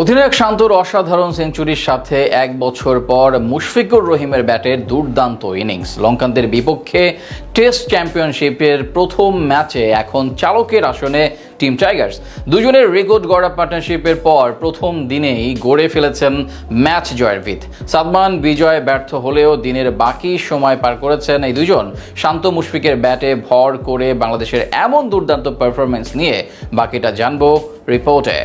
অধিনায়ক শান্তর অসাধারণ সেঞ্চুরির সাথে এক বছর পর মুশফিকুর রহিমের ব্যাটের দুর্দান্ত ইনিংস। লঙ্কানদের বিপক্ষে টেস্ট চ্যাম্পিয়নশিপের প্রথম ম্যাচে এখন চালকের আসনে টিম টাইগার্স। দুজনের রেকর্ড গড়া পার্টনারশিপের পর প্রথম দিনেই গড়ে ফেলেছেন ম্যাচ জয়ের ভিত সাদমান বিজয় ব্যর্থ হলেও দিনের বাকি সময় পার করেছেন এই দুজন। শান্ত মুশফিকের ব্যাটে ভর করে বাংলাদেশের এমন দুর্দান্ত পারফরমেন্স নিয়ে বাকিটা জানব রিপোর্টে।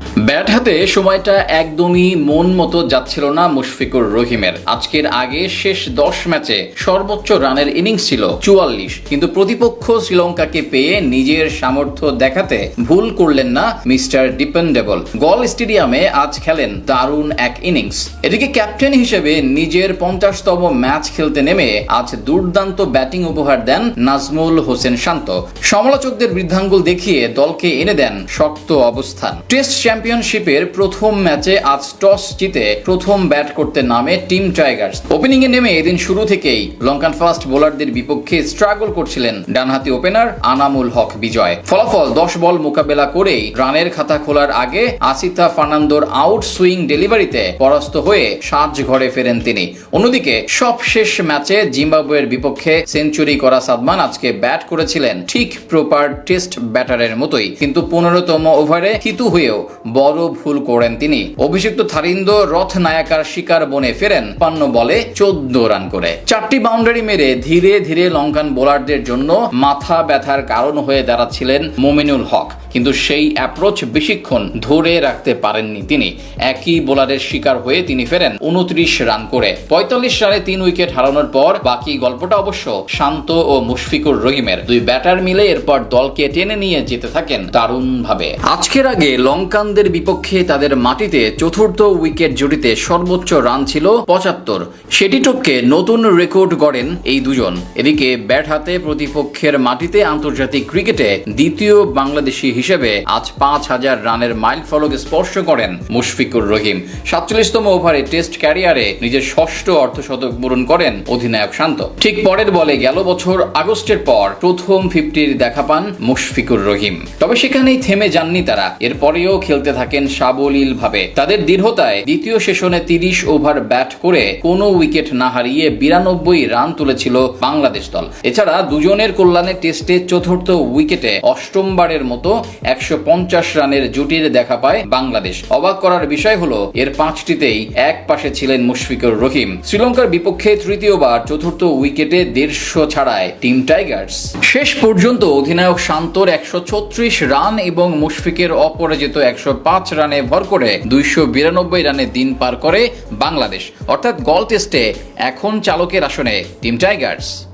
ব্যাট হাতে সময়টা একদমই মন মতো যাচ্ছিল না মুশফিকুর রহিমের। আজকের আগে শেষ দশ ম্যাচে সর্বোচ্চ রানের ইনিংস ছিল চুয়াল্লিশ। কিন্তু প্রতিপক্ষ শ্রীলঙ্কাকে পেয়ে নিজের সামর্থ্য দেখাতে ভুল করলেন না মিস্টার ডিপেন্ডেবল। গল স্টেডিয়ামে আজ খেলেন দারুণ এক ইনিংস। এদিকে ক্যাপ্টেন হিসেবে নিজের পঞ্চাশতম ম্যাচ খেলতে নেমে আজ দুর্দান্ত ব্যাটিং উপহার দেন নাজমুল হোসেন শান্ত। সমালোচকদের বৃদ্ধাঙ্গুল দেখিয়ে দলকে এনে দেন শক্ত অবস্থান। টেস্ট চ্যাম্পিয়নশিপের প্রথম ম্যাচে আজ টস জিতে প্রথম ব্যাট করতে নামে টিম টাইগার্স। ওপেনিং এ নেমে এদিন শুরু থেকেই লঙ্কান ফাস্ট বোলারদের বিপক্ষে স্ট্রাগল করছিলেন ডানহাতি ওপেনার আনামুল হক বিজয়। ফলাফল দশ বল মোকাবেলা করেই রানের খাতা খোলার আগে আসিতা ফার্নান্দোর আউট সুইং ডেলিভারিতে পরাস্ত হয়ে সাজ ঘরে ফেরেন তিনি। অন্যদিকে সবশেষ ম্যাচে জিম্বাবুয়ের বিপক্ষে সেঞ্চুরি করা সাদমান আজকে ব্যাট করেছিলেন ঠিক প্রপার টেস্ট ব্যাটারের মতোই। কিন্তু পনেরোতম ওভারে হিতু হয়েও বড় ভুল করেন তিনি। অভিষিক্ত থারিন্দ রথ নায়াকার শিকার বনে ফেরেন, পান্ন বলে চোদ্দ রান করে। চারটি বাউন্ডারি মেরে ধীরে ধীরে লঙ্কান বোলারদের জন্য মাথা ব্যথার কারণ হয়ে দাঁড়াচ্ছিলেন মোমিনুল হক। কিন্তু সেই অ্যাপ্রোচ বেশিক্ষণ ধরে রাখতে পারেননি তিনি। একই বোলারের শিকার হয়ে তিনি ফেরেন উনত্রিশ রান করে। পঁয়তাল্লিশ রানে তিন উইকেট হারানোর পর বাকি গল্পটা অবশ্য শান্ত ও মুশফিকুর রহিমের। দুই ব্যাটার মিলে এরপর দলকে টেনে নিয়ে যেতে থাকেন দারুণভাবে। আজকের আগে লঙ্কানদের বিপক্ষে তাদের মাটিতে চতুর্থ উইকেট জুটিতে সর্বোচ্চ রান ছিল পঁচাত্তর। সেটি টপকে নতুন রেকর্ড গড়েন এই দুজন। এদিকে ব্যাট হাতে প্রতিপক্ষের মাটিতে আন্তর্জাতিক ক্রিকেটে দ্বিতীয় বাংলাদেশি হিসেবে আজ পাঁচ হাজার রানের মাইল ফলক স্পর্শ করেন মুশফিকুর রহিম। সাতচল্লিশতম ওভারে টেস্ট ক্যারিয়ারে নিজের ষষ্ঠ অর্ধশতক পূরণ করেন অধিনায়ক শান্ত। ঠিক পরের বলে গেল বছর আগস্টের পর প্রথম ফিফটির দেখা পান মুশফিকুর রহিম। তবে সেখানেই থেমে যাননি তারা। এরপরেও খেলতে থাকেন সাবলীল ভাবে তাদের দৃঢ়তায় দ্বিতীয় সেশনে তিরিশ ওভার ব্যাট করে কোনো উইকেট না হারিয়ে বিরানব্বই রান তুলেছিল বাংলাদেশ দল। এছাড়া দুজনের কল্যাণে টেস্টে চতুর্থ উইকেটে অষ্টমবারের মতো একশো পঞ্চাশ রানের জুটির দেখা পায় বাংলাদেশ। অবাক করার বিষয় হলো, এর পাঁচটিতেই এক পাশে ছিলেন মুশফিকুর রহিম। শ্রীলঙ্কার বিপক্ষে তৃতীয়বার চতুর্থ উইকেটে দেড়শো ছাড়ায় টিম টাইগার্স। শেষ পর্যন্ত অধিনায়ক শান্তর একশো ছত্রিশ রান এবং মুশফিকের অপরাজিত একশো পাঁচ রানে ভর করে দুইশো বিরানব্বই রানে দিন পার করে বাংলাদেশ। অর্থাৎ গল টেস্টে এখন চালকের আসনে টিম টাইগার্স।